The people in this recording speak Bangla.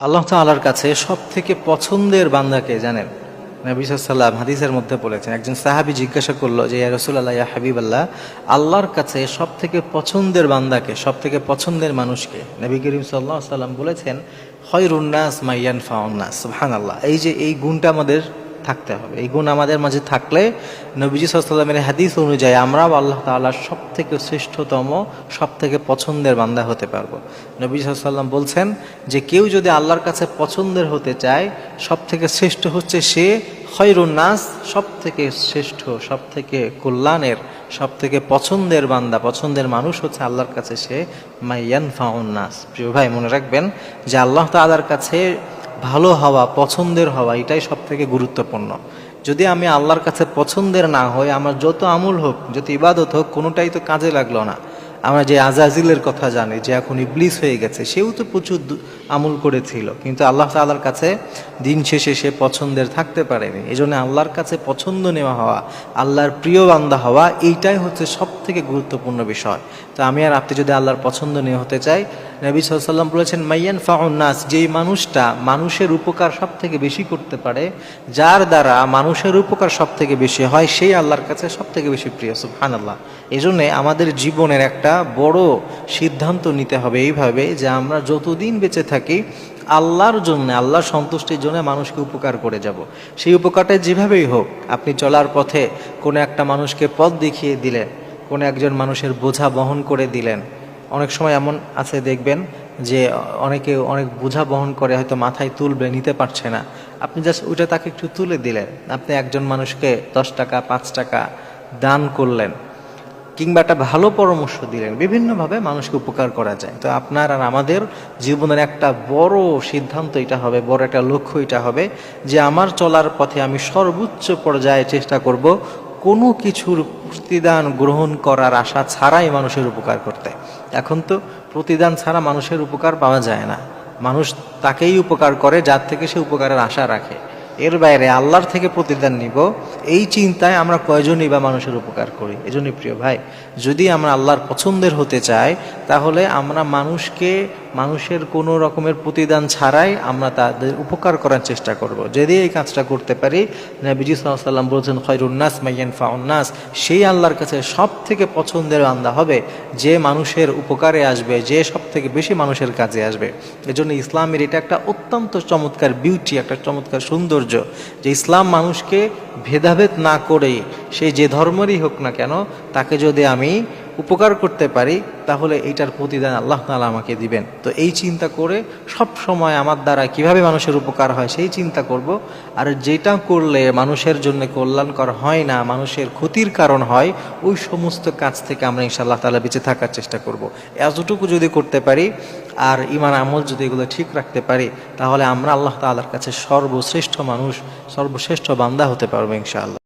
আল্লাহ তাআলার কাছে সব থেকে পছন্দের বান্দাকে জানেন? নবী সাল্লাম হাদিসের মধ্যে বলেছেন, একজন সাহাবি জিজ্ঞাসা করল যে রসুল আল্লাহ ইয়া হাবিবাল্লাহ, আল্লাহর কাছে সব থেকে পছন্দের বান্দাকে সব থেকে পছন্দের মানুষকে? নবী করিম সাল্লাহ সাল্লাম বলেছেন হয় রুন্নাস মাইয়ান ফাউন্নাস ভাঙ আল্লাহ এই যে, এই গুণটা আমাদের থাকতে হবে। এই গুণ আমাদের মাঝে থাকলে নবীজি সাল্লামের হাদিস অনুযায়ী আমরাও আল্লাহ তাআলার সব থেকে শ্রেষ্ঠতম সব থেকে পছন্দের বান্দা হতে পারব। নবীজি সাল্লাম বলছেন যে কেউ যদি আল্লাহর কাছে পছন্দের হতে চায় সব থেকে শ্রেষ্ঠ হচ্ছে সে নাস সব থেকে শ্রেষ্ঠ সব থেকে কল্যাণের সব থেকে পছন্দের বান্দা, পছন্দের মানুষ হচ্ছে আল্লাহর কাছে সে মাইয়ান ফাউন নাস। প্রিয় ভাই, মনে রাখবেন যে আল্লাহ তাআলার কাছে ভালো হওয়া, পছন্দের হওয়া, এটাই সব থেকে গুরুত্বপূর্ণ। যদি আমি আল্লাহর কাছে পছন্দের না হই, আমার যত আমল হোক, যত ইবাদত হোক, কোনোটাই তো কাজে লাগল না। আমরা যে আজাজিলের কথা জানি, যে এখন ইবলিস হয়ে গেছে, সেও তো প্রচুর আমল করেছিল। কিন্তু আল্লাহ তাআলার কাছে দিন শেষে সে পছন্দের থাকতে পারেনি। এই জন্য আল্লাহর কাছে পছন্দ নেওয়া হওয়া, আল্লাহর প্রিয় বান্দা হওয়া, এইটাই হচ্ছে সব থেকে গুরুত্বপূর্ণ বিষয়। তো আমি আর আপনি যদি আল্লাহর পছন্দ নিয়ে হতে চাই, নবী সাল্লাম বলেছেন, মাইয়ান ফাউন্নাস যেই মানুষটা মানুষের উপকার সব থেকে বেশি করতে পারে, যার দ্বারা মানুষের উপকার সব থেকে বেশি হয়, সেই আল্লাহর কাছে সব থেকে বেশি প্রিয় সুবহান আল্লাহ এই জন্যে আমাদের জীবনের একটা বড় সিদ্ধান্ত নিতে হবে এইভাবে যে আমরা যতদিন বেঁচে থাকি, আল্লাহর জন্য, আল্লাহর সন্তুষ্টির জন্য মানুষকে উপকার করে যাব। সেই উপকারটা যেভাবেই হোক, আপনি চলার পথে কোনো একটা মানুষকে পথ দেখিয়ে দিলেন, কোনো একজন মানুষের বোঝা বহন করে দিলেন। অনেক সময় এমন আছে দেখবেন যে অনেকে অনেক বোঝা বহন করে হয়তো মাথায় তুলবে, নিতে পারছে না। আপনি জাস্ট ওইটা তাকে একটু তুলে দিলেন। আপনি একজন মানুষকে দশ টাকা, পাঁচ টাকা দান করলেন। কিংবা একটা ভালো পরামর্শ দিলেন, বিভিন্নভাবে মানুষকে উপকার করা যায়। তো আপনার আর আমাদের জীবনের একটা বড় সিদ্ধান্ত এটা হবে, বড় একটা লক্ষ্য এটা হবে যে আমার চলার পথে আমি সর্বোচ্চ পর্যায়ে চেষ্টা করব কোনো কিছুর প্রতিদান গ্রহণ করার আশা ছাড়াই মানুষের উপকার করতে। এখন তো প্রতিদান ছাড়া মানুষের উপকার পাওয়া যায় না। মানুষ তাকেই উপকার করে যার থেকে সে উপকারের আশা রাখে। এর বাইরে আল্লাহর থেকে প্রতিদান নিব। এই চিন্তায় আমরা কয়জনই বা মানুষের উপকার করি? এজন্যই প্রিয় ভাই, যদি আমরা আল্লাহর পছন্দের হতে চাই, তাহলে আমরা মানুষকে মানুষের কোনো রকমের প্রতিদান ছাড়াই আমরা তাদের উপকার করার চেষ্টা করব। যদি এই কাজটা করতে পারি সাল্লাম বলছেন খয়রুন্নাস মাইয়ান ফাউন্নাস সেই আল্লাহর কাছে সব থেকে পছন্দের বান্দা হবে যে মানুষের উপকারে আসবে, যে সব থেকে বেশি মানুষের কাজে আসবে এজন্য ইসলামের এটা একটা অত্যন্ত চমৎকার বিউটি একটা চমৎকার সৌন্দর্য যে ইসলাম মানুষকে ভেদাভেদ না করেই, সে যে ধর্মেরই হোক না কেন, তাকে যদি আমি উপকার করতে পারি, তাহলে এইটার প্রতিদান আল্লাহ তাআলা আমাকে দিবেন। তো এই চিন্তা করে সব সময় আমার দ্বারা কীভাবে মানুষের উপকার হয় সেই চিন্তা করব। আর যেটা করলে মানুষের জন্য কল্যাণকর হয় না, মানুষের ক্ষতির কারণ হয়, ওই সমস্ত কাজ থেকে আমরা ইনশাআল্লাহ তাআলা বেঁচে থাকার চেষ্টা করব। এতটুকু যদি করতে পারি, আর ইমান আমল যদি এগুলো ঠিক রাখতে পারি, তাহলে আমরা আল্লাহ তাআলার কাছে সর্বশ্রেষ্ঠ মানুষ, সর্বশ্রেষ্ঠ বান্দা হতে পারব ইনশাআল্লাহ।